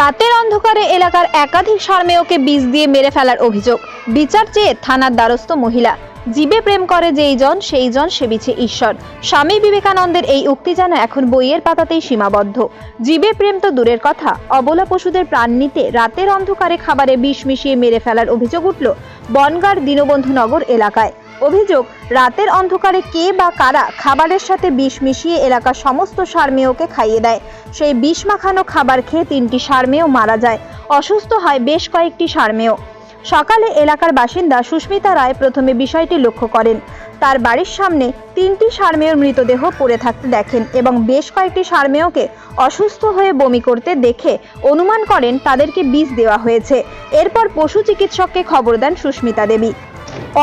রাতের অন্ধকারে এলাকার একাধিক সারমেয়কে বিষ দিয়ে মেরে ফেলার অভিযোগ। বিচার চেয়ে থানার দ্বারস্থ মহিলা। জীবে প্রেম করে যেই জন, সেই জন সেবিছে ঈশ্বর। স্বামী বিবেকানন্দের এই উক্তি যেন এখন বইয়ের পাতাতেই সীমাবদ্ধ। জীবে প্রেম তো দূরের কথা। অবলা পশুদের প্রাণ নিতে রাতের অন্ধকারে খাবারে বিষ মিশিয়ে মেরে ফেলার অভিযোগ উঠল বনগাঁর দীনবন্ধু নগর এলাকায়। অভিযোগ, রাতের অন্ধকারে কে বা কারা খাবারের সাথে বিষ মিশিয়ে এলাকার সমস্ত সারমেয়কে খাইয়ে দেয়। সেই বিষ মাখানো খাবার খেয়ে তিনটি সারমেয় মারা যায়। অসুস্থ হয় বেশ কয়েকটি সারমেয় সকালে এলাকার বাসিন্দা সুস্মিতা রায় প্রথমে বিষয়টি লক্ষ্য করেন। তার বাড়ির সামনে তিনটি সারমেয়র মৃতদেহ পড়ে থাকতে দেখেন এবং বেশ কয়েকটি সারমেয়কে অসুস্থ হয়ে বমি করতে দেখে অনুমান করেন তাদেরকে বিষ দেওয়া হয়েছে। এরপর পশু চিকিৎসককে খবর দেন সুস্মিতা দেবী।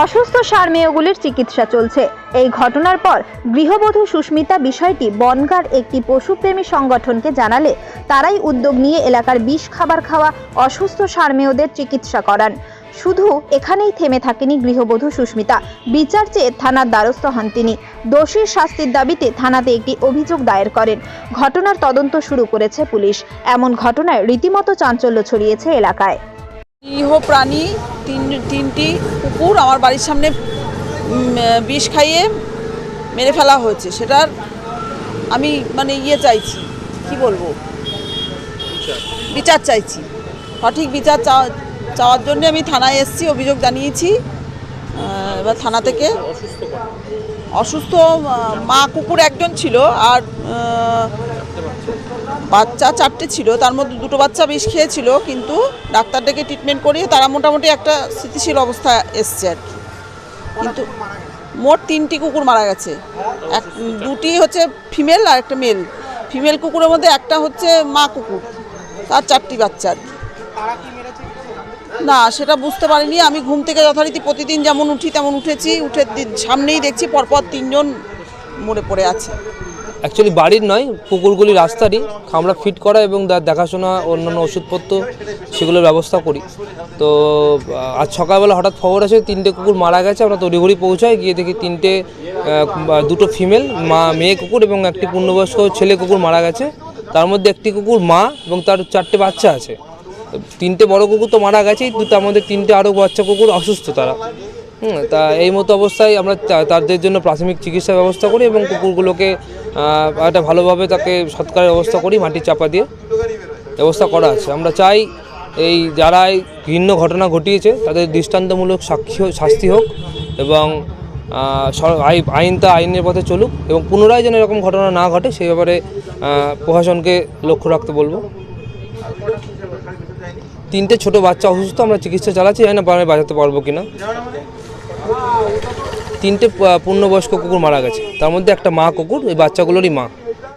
অসুস্থ সারমেয়গুলির চিকিৎসা চলছে। এই ঘটনার পর গৃহবধূ সুস্মিতা বিষয়টি বনগার একটি পশুপ্রেমী সংগঠনকে জানালে তারাই উদ্যোগ নিয়ে এলাকার বিষ খাবার খাওয়া, অসুস্থ সারমেয়দের চিকিৎসা করান। শুধু এখানেই থেমে থাকেনি গৃহবধূ সুস্মিতা। বিচার চেয়ে থানার দ্বারস্থ হন তিনি। দোষীর শাস্তির দাবিতে থানাতে একটি অভিযোগ দায়ের করেন। ঘটনার তদন্ত শুরু করেছে পুলিশ। এমন ঘটনায় রীতিমতো চাঞ্চল্য ছড়িয়েছে এলাকায়। নিরীহ প্রাণী তিন তিনটি কুকুর আমার বাড়ির সামনে বিষ খাইয়ে মেরে ফেলা হয়েছে। সেটার আমি মানে ইয়ে চাইছি। কি বলব? বিচার। চাইছি। সঠিক বিচার চাওয়া চাওয়ার জন্য আমি থানায় এসেছি অভিযোগ জানিয়েছি। এবার থানা থেকে অসুস্থ মা কুকুর একজন ছিল। আর বাচ্চা চারটে ছিল তার মধ্যে দুটো বাচ্চা বিষ খেয়েছিল কিন্তু ডাক্তার ডেকে ট্রিটমেন্ট করিয়ে তারা মোটামুটি একটা স্থিতিশীল অবস্থা এসছে আর কি। কিন্তু মোট তিনটি কুকুর মারা গেছে। এক দুটি হচ্ছে ফিমেল আর একটা মেল ফিমেল কুকুরের মধ্যে একটা হচ্ছে মা কুকুর তার চারটি বাচ্চা আর কি। না সেটা বুঝতে পারিনি। আমি ঘুম থেকে যথারীতি প্রতিদিন যেমন উঠি তেমন উঠেছি উঠে সামনেই দেখছি পরপর তিনজন মরে পড়ে আছে। অ্যাকচুয়ালি বাড়ির নয়, পুকুরগুলি, রাস্তারই। আমরা ফিট করা এবং তার দেখাশোনা, অন্যান্য ওষুধপত্র, সেগুলোর ব্যবস্থা করি। তো আজ সকালবেলা হঠাৎ খবর আছে তিনটে কুকুর মারা গেছে, আমরা তড়িঘড়ি পৌঁছাই, গিয়ে দেখি তিনটে দুটো ফিমেল মা, মেয়ে কুকুর এবং একটি পূর্ণবয়স্ক ছেলে কুকুর মারা গেছে। তার মধ্যে একটি কুকুর মা এবং তার চারটে বাচ্চা আছে। তিনটে বড় কুকুর তো মারা গেছেই দুটো আমাদের তিনটে আরও বাচ্চা কুকুর, অসুস্থ তারা। তা এই মতো অবস্থায় আমরা তাদের জন্য প্রাথমিক চিকিৎসা ব্যবস্থা করি এবং কুকুরগুলোকে একটা ভালোভাবে তাকে সৎকারের ব্যবস্থা করি মাটির চাপা দিয়ে ব্যবস্থা করা আছে। আমরা চাই এই যারা এই ঘৃণ্য ঘটনা ঘটিয়েছে, তাদের দৃষ্টান্তমূলক সাক্ষী শাস্তি হোক এবং আইন তা আইনের পথে চলুক এবং পুনরায় যেন এরকম ঘটনা না ঘটে, সেই ব্যাপারে প্রশাসনকে লক্ষ্য রাখতে বলব। তিনটে ছোট বাচ্চা অসুস্থ, আমরা চিকিৎসা চালাচ্ছি, জানি না বাঁচাতে পারব কিনা। তিনটে পূর্ণবয়স্ক কুকুর মারা গেছে। তার মধ্যে একটা মা কুকুর ওই বাচ্চাগুলোরই মা।